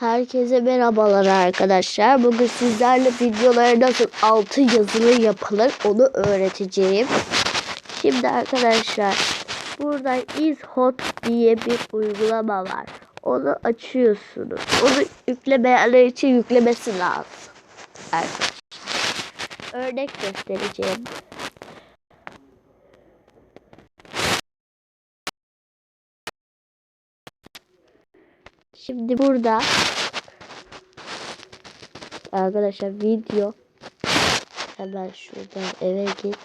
Herkese merhabalar arkadaşlar. Bugün sizlerle videolara nasıl altı yazılı yapılır onu öğreteceğim. Şimdi arkadaşlar burada ishot diye bir uygulama var. Onu açıyorsunuz. Onu yüklemeyenler için yüklemesi lazım. Arkadaşlar. Örnek göstereceğim. Şimdi burada arkadaşlar video hemen şuradan eve git.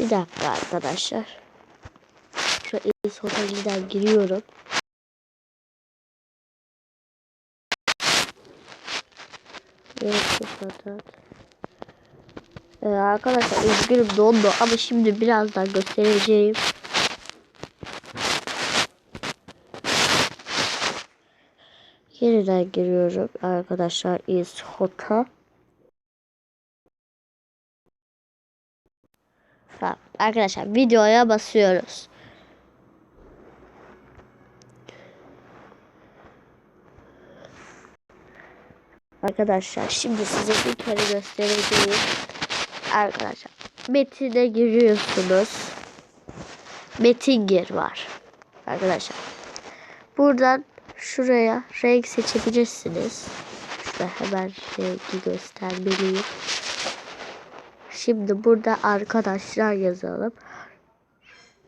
Bir dakika arkadaşlar. Şu Ace Hotel'den giriyorum. Evet. Ee, arkadaşlar üzgünüm dondu ama şimdi birazdan göstereceğim. Yeniden giriyorum arkadaşlar is hota. Tamam. Arkadaşlar videoya basıyoruz. Arkadaşlar şimdi size bir kere göstereceğim. Arkadaşlar metine giriyorsunuz. Metin gir var. Arkadaşlar. Buradan şuraya renk seçebilirsiniz. Şurada hemen rengi göstermeliyim. Şimdi burada arkadaşlar yazalım.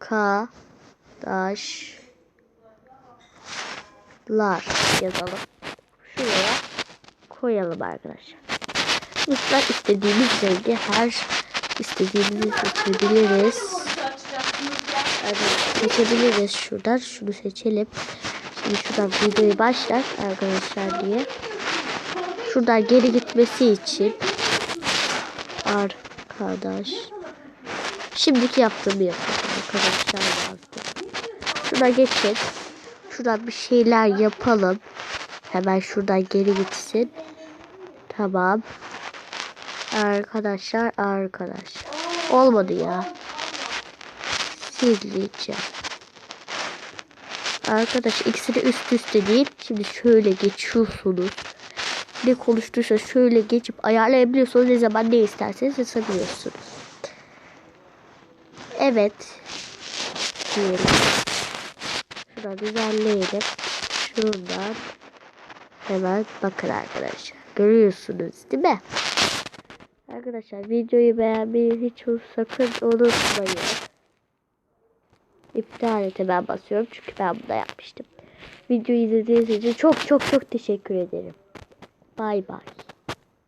Arkadaşlar yazalım. Şuraya koyalım arkadaşlar. Lütfen istediğimiz rengi her istediğimizi seçebiliriz. Yani seçebiliriz şuradan. Şunu seçelim. Şimdi şuradan videoyu başlat arkadaşlar diye. Şuradan geri gitmesi için arkadaş şimdiki yaptığımı yapıyorum arkadaşlar yazdım. Şuna geçin. Şuradan bir şeyler yapalım. Hemen şuradan geri gitsin. Tamam. Arkadaşlar arkadaşlar. Olmadı ya. Sileceğim. Arkadaş ikisini üst üste değil. Şimdi şöyle geçiyorsunuz. Ne konuştuysa şöyle geçip ayarlayabiliyorsunuz. Ne zaman ne isterseniz yazabiliyorsunuz. Evet. Diyelim. Şuradan düzenleyelim. Şuradan hemen bakın arkadaşlar. Görüyorsunuz değil mi? Arkadaşlar videoyu beğenmeyi hiç sakın unutmayın. İptal ete ben basıyorum çünkü ben bunu yapmıştım. Videoyu izlediğiniz için çok çok çok teşekkür ederim. Bay bay.